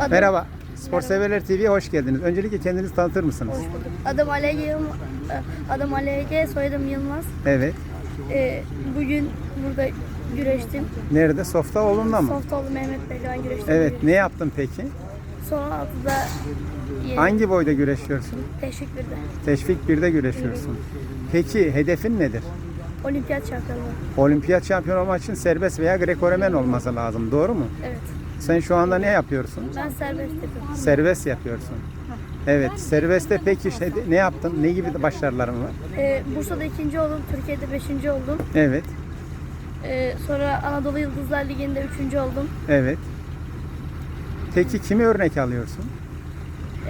Adım, Merhaba. Spor Severler TV'ye hoş geldiniz. Öncelikle kendinizi tanıtır mısınız? Adım Yılmaz. Adım Alege, soyadım Yılmaz. Evet. Ee, bugün burada güreştim. Nerede? Softaoğlu'nda mı? Softoğlu Mehmet Pehlivan güreştim. Evet. Ne yaptın peki? Son altıda yeni Hangi boyda güreşiyorsun? teşvik birde. Teşvik 1'de güreşiyorsun. Peki hedefin nedir? Olimpiyat şampiyonu. Olimpiyat şampiyonu olmak için serbest veya Greco-Romen olması lazım. Doğru mu? Evet. Sen şu anda ne yapıyorsun? Ben serbest yapıyorum. Serbest yapıyorsun. Evet. Serbestte peki işte ne yaptın? Ne gibi başarıların var? Ee, Bursa'da ikinci oldum, Türkiye'de beşinci oldum. Evet. Ee, sonra Anadolu Yıldızlar Ligi'nde üçüncü oldum. Evet. Peki kimi örnek alıyorsun?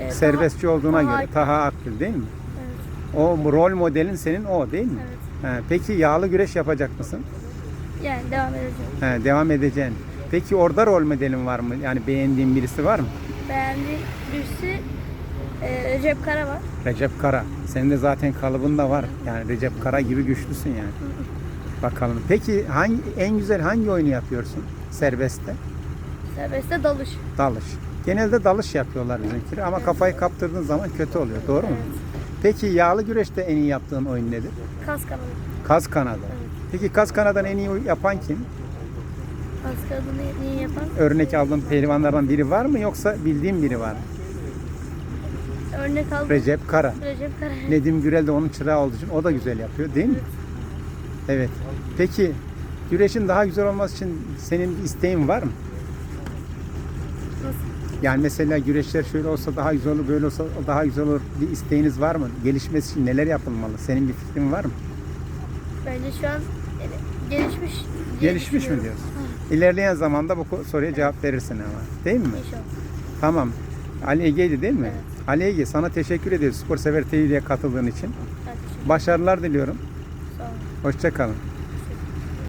Ee, Serbestçi olduğuna Taha- göre. Taha Akgül değil mi? Evet. O rol modelin senin o değil mi? Evet. Peki yağlı güreş yapacak mısın? Yani devam edeceğim. Ha, devam edeceksin. Peki orada rol modelin var mı? Yani beğendiğin birisi var mı? Beğendiğim birisi e, Recep Kara var. Recep Kara. Senin de zaten kalıbın da var. Yani Recep Kara gibi güçlüsün yani. Bakalım. Peki hangi en güzel hangi oyunu yapıyorsun serbestte? Serbestte dalış. Dalış. Genelde dalış yapıyorlar bizimkiler ama kafayı kaptırdığın zaman kötü oluyor. Doğru mu? Evet. Peki yağlı güreşte en iyi yaptığın oyun nedir? Kas kanadı. Kaz kanadı. Peki kaz kanadan en iyi yapan kim? Kas kanadını iyi yapan. Örnek aldığın pehlivanlardan biri var mı yoksa bildiğin biri var mı? Örnek aldım. Recep Kara. Recep Kara. Nedim Gürel de onun çırağı olduğu için o da güzel yapıyor değil mi? Evet. Peki güreşin daha güzel olması için senin bir isteğin var mı? Yani mesela güreşler şöyle olsa daha güzel olur, böyle olsa daha güzel olur. Bir isteğiniz var mı? Gelişmesi için neler yapılmalı? Senin bir fikrin var mı? Bence şu an gelişmiş. Gelişmiş mi diyorsun? İlerleyen zamanda bu soruya cevap verirsin ama. Değil mi? İnşallah. Tamam. Ali Ege'ydi değil mi? Evet. Ali Ege sana teşekkür ediyoruz Spor Sever TV'ye katıldığın için. Ederim. Başarılar diliyorum. Sağ olun. Hoşça kalın.